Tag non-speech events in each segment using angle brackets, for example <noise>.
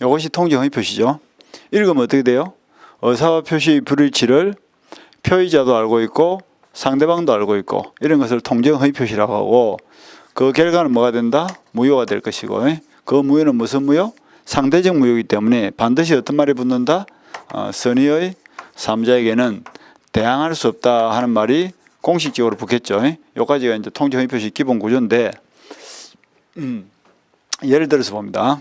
이것이 통정의 표시죠. 읽으면 어떻게 돼요? 의사 표시 불일치를 표의자도 알고 있고 상대방도 알고 있고 이런 것을 통정의 표시라고 하고 그 결과는 뭐가 된다? 무효가 될 것이고 그 무효는 무슨 무효? 상대적 무효이기 때문에 반드시 어떤 말이 붙는다? 어, 선의의 삼자에게는 대항할 수 없다 하는 말이 공식적으로 붙겠죠. 여기까지가 이제 통정의 표시 기본 구조인데 음, 예를 들어서 봅니다.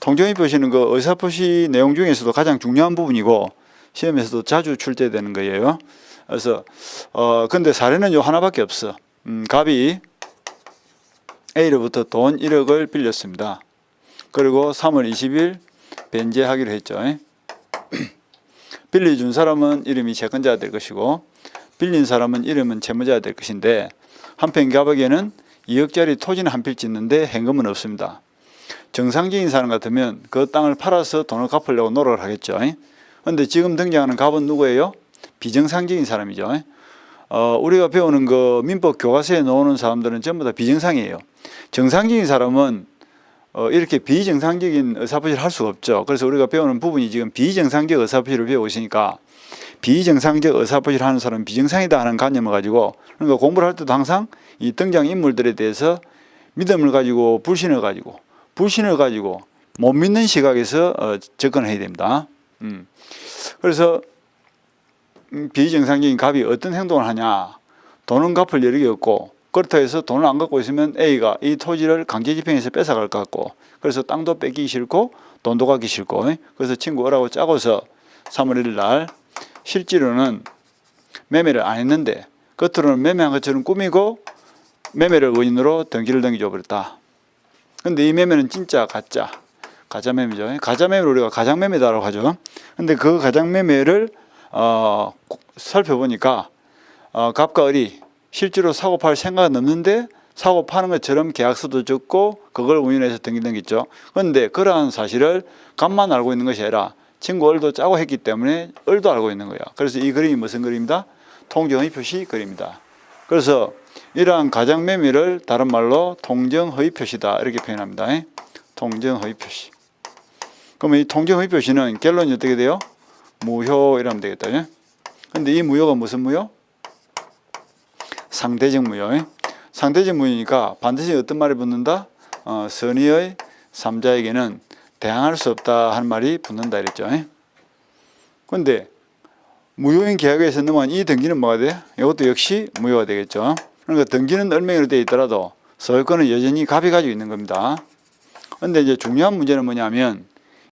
통정의 표시는 그 의사 표시 내용 중에서도 가장 중요한 부분이고 시험에서도 자주 출제되는 거예요. 그래서 어 근데 사례는 요 하나밖에 없어. 음, 갑이 A로부터 돈 1억을 빌렸습니다. 그리고 3월 20일 변제하기로 했죠. <clears throat> 빌려준 사람은 이름이 채권자가 될 것이고 빌린 사람은 이름은 채무자가 될 것인데 한편 갑에게는 2억짜리 토지는 한 필 짓는데 현금은 없습니다. 정상적인 사람 같으면 그 땅을 팔아서 돈을 갚으려고 노력을 하겠죠. 그런데 지금 등장하는 갑은 누구예요? 비정상적인 사람이죠. 어, 우리가 배우는 그 민법 교과서에 나오는 사람들은 전부 다 비정상이에요. 정상적인 사람은 어, 이렇게 비정상적인 의사표시를 할 수가 없죠. 그래서 우리가 배우는 부분이 지금 비정상적 의사표시를 배우고 있으니까 비정상적 의사표시를 하는 사람은 비정상이다 하는 관념을 가지고 그러니까 공부를 할 때도 항상 이 등장 인물들에 대해서 믿음을 가지고 불신을 가지고 불신을 가지고 못 믿는 시각에서 어, 접근을 해야 됩니다. 음. 그래서 음, 비정상적인 갑이 어떤 행동을 하냐 돈은 갚을 여력이 없고 그렇다 해서 돈을 안 갖고 있으면 A가 이 토지를 강제 집행해서 뺏어갈 것 같고 그래서 땅도 뺏기기 싫고 돈도 갖기 싫고 그래서 친구 오라고 짜고서 3월 1일 날 실제로는 매매를 안 했는데 겉으로는 매매한 것처럼 꾸미고 매매를 원인으로 등기를 넘겨줘 버렸다. 근데 이 매매는 진짜 가짜 가짜 매매죠. 가짜 매매를 우리가 가장 매매다라고 하죠. 근데 그 가장 매매를 어, 살펴보니까 어, 갑과 을이 실제로 사고 팔 생각은 없는데 사고 파는 것처럼 계약서도 적고 그걸 운영해서 등기 등기죠. 그런데 그러한 사실을 갑만 알고 있는 것이 아니라 친구 을도 짜고 했기 때문에 을도 알고 있는 거야. 그래서 이 그림이 무슨 그림이다? 통정의 표시 그림이다. 그래서 이러한 가장 매매를 다른 말로 통정의 표시다 이렇게 표현합니다. 통정의 표시. 그러면 이 통정의 표시는 결론이 어떻게 돼요? 무효 이러면 되겠다. 예? 근데 이 무효가 무슨 무효? 상대적 무효. 예? 상대적 무효니까 반드시 어떤 말이 붙는다? 어, 선의의 삼자에게는 대항할 수 없다 하는 말이 붙는다 이랬죠. 예? 근데 무효인 계약에서 넘어간 이 등기는 뭐가 돼? 이것도 역시 무효가 되겠죠. 그러니까 등기는 얼맹으로 되어 있더라도 소유권은 여전히 갑이 가지고 있는 겁니다. 근데 이제 중요한 문제는 뭐냐면